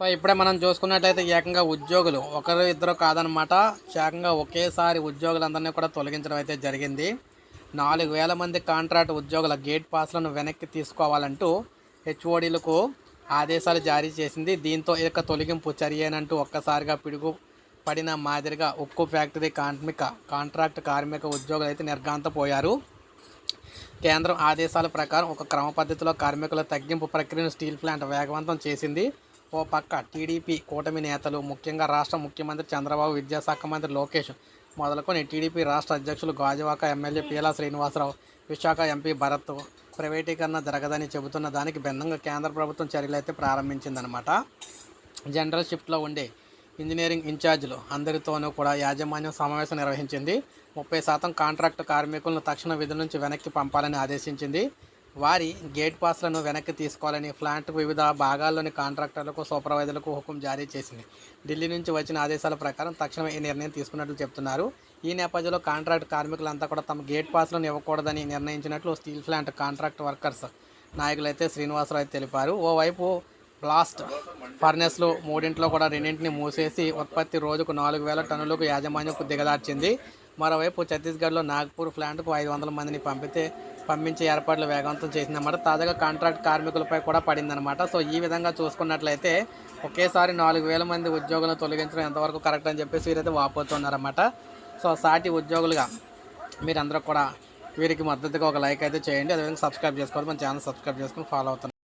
So ఇప్పుడే మనం చూసుకున్నట్లయితే ఏకంగా ఉద్యోగులు ఒకరు ఇద్దరు కాదనమాట ఏకంగా ఒకేసారి ఉద్యోగులందరినీ కూడా తొలగించడం అయితే జరిగింది. నాలుగు వేల మంది కాంట్రాక్ట్ ఉద్యోగుల గేట్ పాస్లను వెనక్కి తీసుకోవాలంటూ హెచ్ఓడీలకు ఆదేశాలు జారీ చేసింది. దీంతో ఇక తొలగింపు చర్యనంటూ ఒక్కసారిగా పిడుగు పడిన మాదిరిగా ఉక్కు ఫ్యాక్టరీ కార్మిక కాంట్రాక్ట్ కార్మిక ఉద్యోగులు అయితే నిర్గాంతపోయారు కేంద్రం ఆదేశాల ప్రకారం ఒక క్రమ పద్ధతిలో కార్మికుల తగ్గింపు ప్రక్రియను స్టీల్ ప్లాంట్ వేగవంతం చేసింది. ఓ పక్క టీడీపీ కూటమి నేతలు ముఖ్యంగా రాష్ట్ర ముఖ్యమంత్రి చంద్రబాబు విద్యాశాఖ మంత్రి లోకేష్ మొదలుకొని టీడీపీ రాష్ట్ర అధ్యక్షులు గాజువాక ఎమ్మెల్యే పీలా శ్రీనివాసరావు విశాఖ ఎంపీ భరత్ ప్రైవేటీకరణ జరగదని చెబుతున్న దానికి భిన్నంగా కేంద్ర ప్రభుత్వం చర్యలైతే ప్రారంభించిందనమాట జనరల్ షిఫ్ట్లో ఉండే ఇంజనీరింగ్ ఇన్ఛార్జీలు అందరితోనూ కూడా యాజమాన్యం సమావేశం నిర్వహించింది. ముప్పై శాతం కాంట్రాక్టు కార్మికులను తక్షణ విధుల నుంచి వెనక్కి పంపాలని ఆదేశించింది. వారి గేట్ పాస్లను వెనక్కి తీసుకోవాలని ప్లాంట్ వివిధ భాగాల్లోని కాంట్రాక్టర్లకు సూపర్వైజర్లకు హుకుం జారీ చేసింది. ఢిల్లీ నుంచి వచ్చిన ఆదేశాల ప్రకారం తక్షణమే ఈ నిర్ణయం తీసుకున్నట్లు చెప్తున్నారు ఈ నేపథ్యంలో కాంట్రాక్ట్ కార్మికులంతా కూడా తమ గేట్ పాస్లను ఇవ్వకూడదని నిర్ణయించినట్లు స్టీల్ ప్లాంట్ కాంట్రాక్ట్ వర్కర్స్ నాయకులైతే శ్రీనివాసరావు తెలిపారు. ఓవైపు బ్లాస్ట్ ఫర్నెస్లు మూడింట్లో కూడా రెండింటిని మూసేసి ఉత్పత్తి రోజుకు నాలుగు వేల టన్నులకు యాజమాన్యం దిగదార్చింది. మరోవైపు ఛత్తీస్గఢ్లో నాగ్పూర్ ప్లాంట్కు ఐదు వందల మందిని పంపితే పంపించే ఏర్పాట్లు వేగవంతం చేసిందన్నమాట. తాజాగా కాంట్రాక్ట్ కార్మికులపై కూడా పడిందనమాట సో ఈ విధంగా చూసుకున్నట్లయితే ఒకేసారి నాలుగు వేల మంది ఉద్యోగులను తొలగించడం ఎంతవరకు కరెక్ట్ అని చెప్పేసి వీరైతే వాపోతున్నారన్నమాట. సో సాటి ఉద్యోగులుగా మీరందరూ కూడా వీరికి మద్దతుగా ఒక లైక్ అయితే చేయండి. అదేవిధంగా సబ్స్క్రైబ్ చేసుకోవాలి మన ఛానల్ సబ్స్క్రైబ్ చేసుకొని ఫాలో అవుతున్నారు